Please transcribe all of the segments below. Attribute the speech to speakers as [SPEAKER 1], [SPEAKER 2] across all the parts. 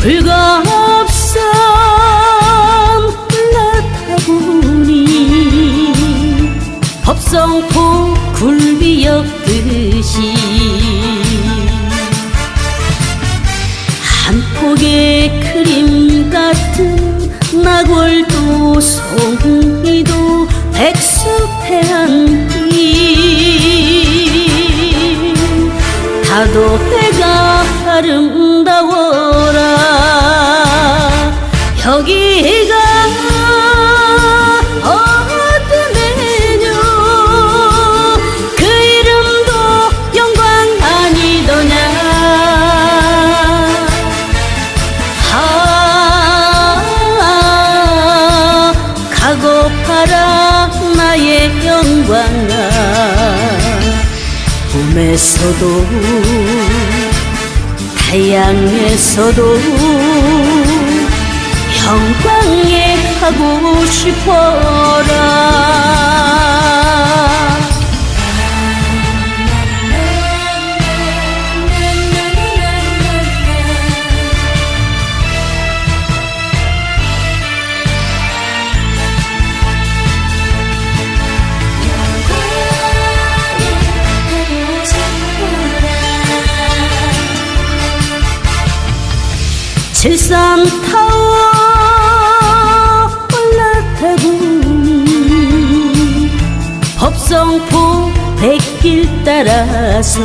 [SPEAKER 1] 불갑산 올라타보니 법성포 굴비역 듯이 한 폭의 그림 같은 나골도 송이도 백숲의 한길 다도 해가 아름다워 꿈에서도 타양에서도 영광에 가고 싶어라 칠산 타워 올라타보니 법성포 백길 따라서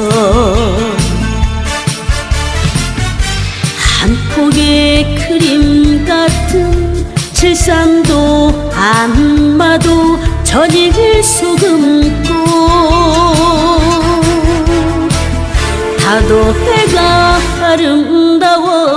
[SPEAKER 1] 한 폭의 그림 같은 칠산도 안마도 전일 소금꽃 다도 해가 아름다워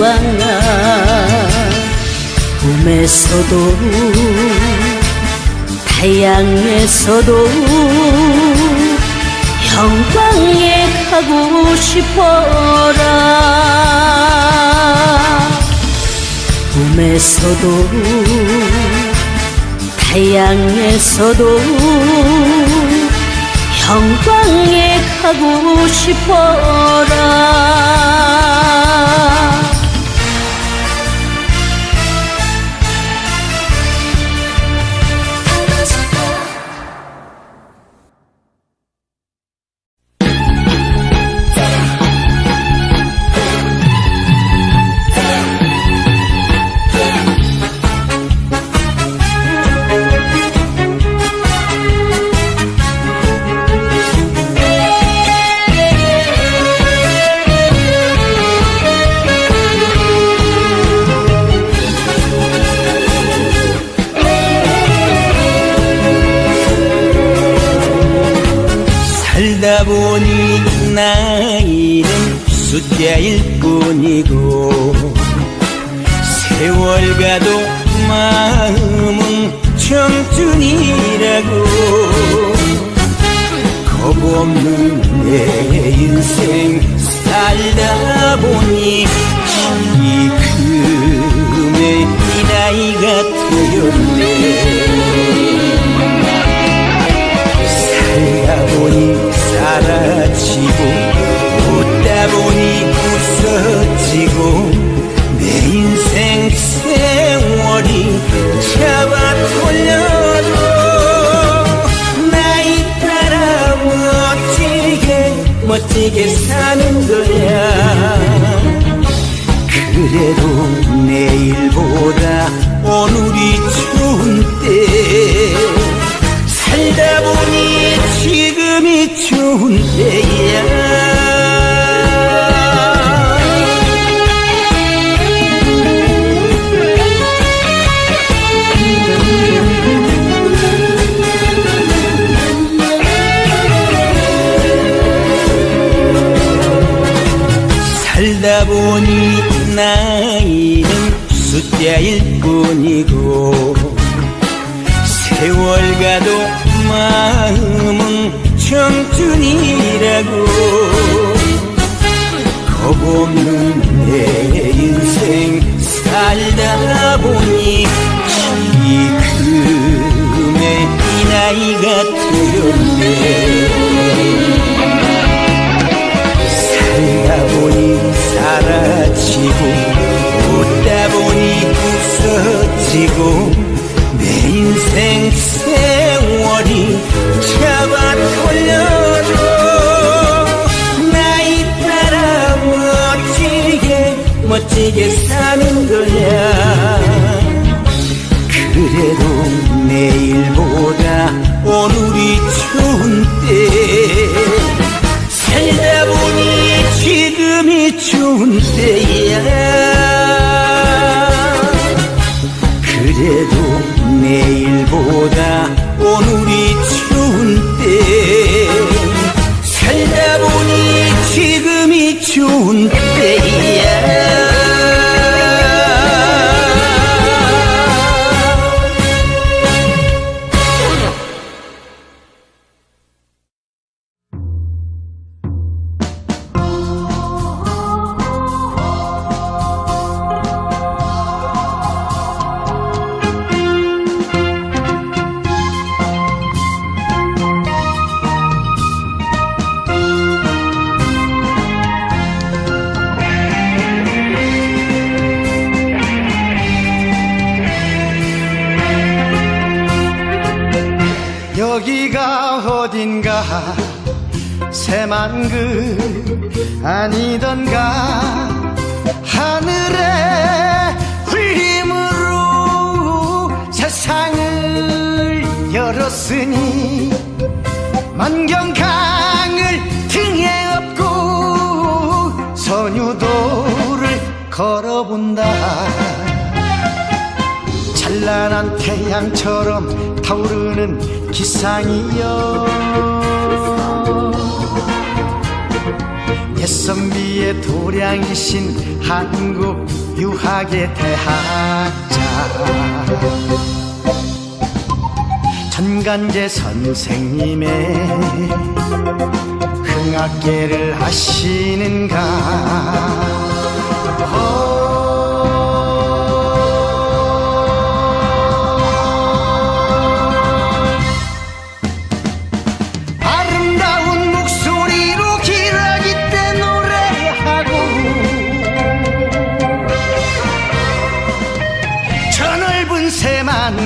[SPEAKER 1] 영광아 꿈에서도 타양에서도 영광에 가고 싶어라. 꿈에서도 타양에서도 영광에 가고 싶어라
[SPEAKER 2] 살다 보니 나이는 숫자일 뿐이고 세월 가도 마음은 청춘이라고 겁없는 내 인생 살다 보니 지금의 이 나이가 되었네. 살다 보니 사라지고 웃다 보니 웃어 살다 보니 나이는 숫자일 뿐이고 되고 겁 없는 내 인생 살다 보니 지금의 이 나이가 되었네. 멋지게 사는 거야 그래도 내일보다 오늘이 좋은 때 살다 보니 지금이 좋은 때야. 그래도 내일보다 오늘이 좋은 때
[SPEAKER 3] 어딘가 새만 그 아니던가. 하늘의 흘림으로 세상을 열었으니 만경강을 등에 업고 선유도를 걸어본다. 찬란한 태양처럼 타오르는 기상이여 선비의 도량이신 한국 유학의 대학자. 전간제 선생님의 흥악계를 아시는가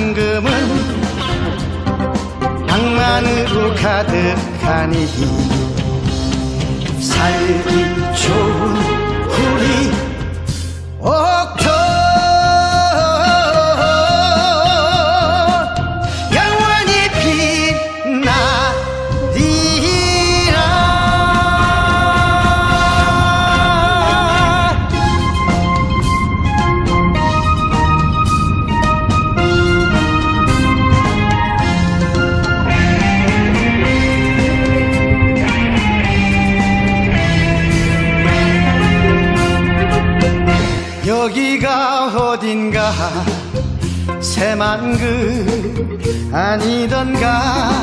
[SPEAKER 3] 새만금은 낭만으로 가득하니 살기 좋은 우리 옥토 여기가 어딘가 새만 그 아니던가.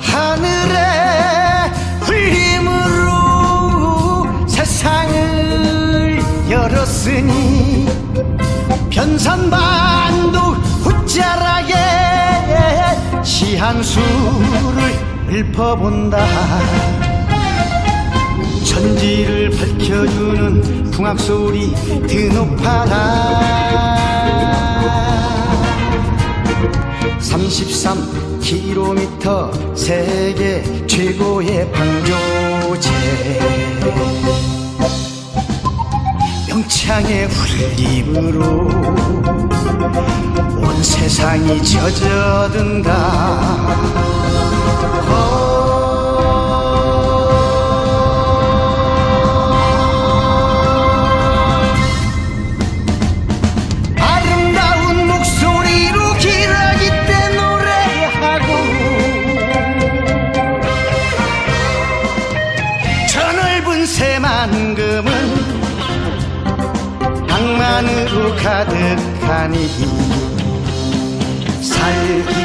[SPEAKER 3] 하늘의 흘림으로 세상을 열었으니 변산반도 후자락에 시한수를 읊어본다 천지를 밝혀주는 풍악소리 드높아라. 33km 세계 최고의 방조제. 명창의 흘림으로 온 세상이 젖어든다 가득하니 살기